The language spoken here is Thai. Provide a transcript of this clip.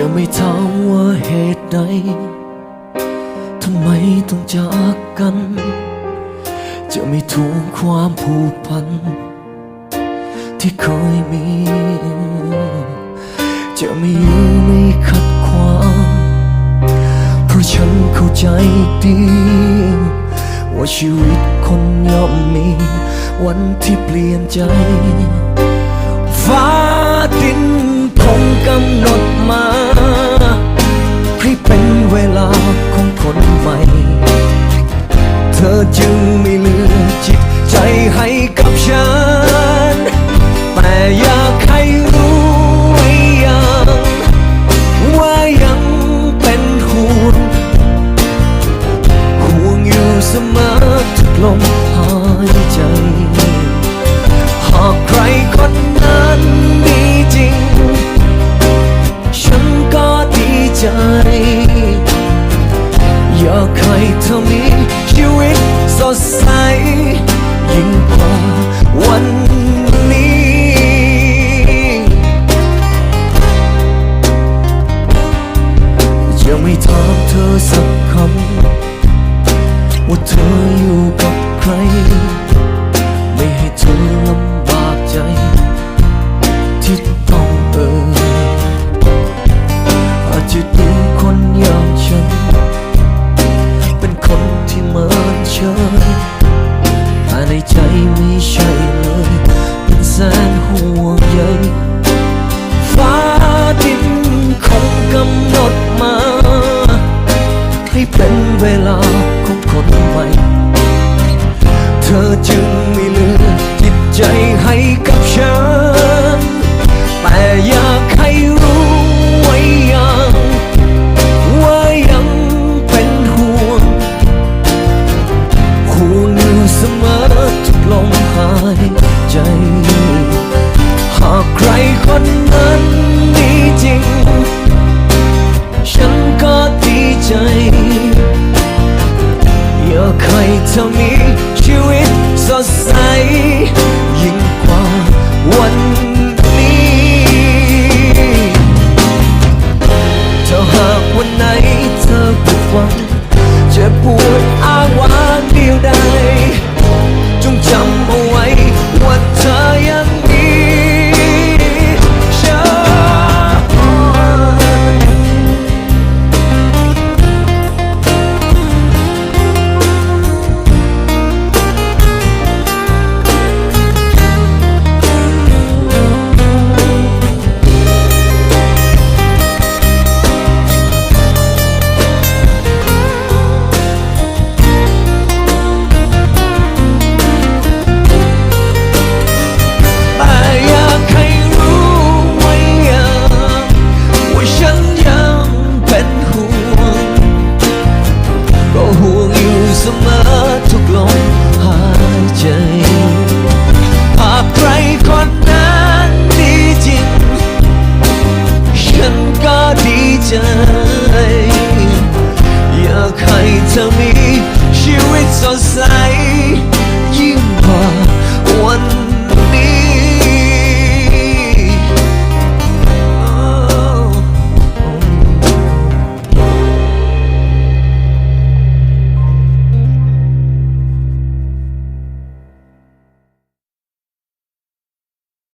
จะไม่ถามว่าเหตุใดทำไมต้องจากกัน จะไม่ทวงความผูกพัน ที่เคยมี จะไม่ยื้อไม่ขัดขวางเพราะฉันเข้าใจดี ว่าชีวิตคนย่อมมี วันที่เปลี่ยนใจ ฟ้าดินคงกำหนดมา ใจให้กับฉัน แต่อยากให้รู้ไว้ยัง ว่ายังเป็นห่วงห่วงอยู่เสมอทุกลมหายใจ หากใครคนนั้นดีจริง ฉันก็ดีใจ อยากให้เธอมีชีวิตสดใส ยิ่งกว่าวันนี้ จะไม่ถามเธอสักคำ ว่าเธออยู่กับใคร ไม่ให้เธอลำบากใจ ที่ต้องเอ่ยอาจจะดูคนอย่างฉัน เป็นคนที่เหมินเฉย วเธอจึง ท่านี้ชีวิตสดใส ยิ่งกว่าวัน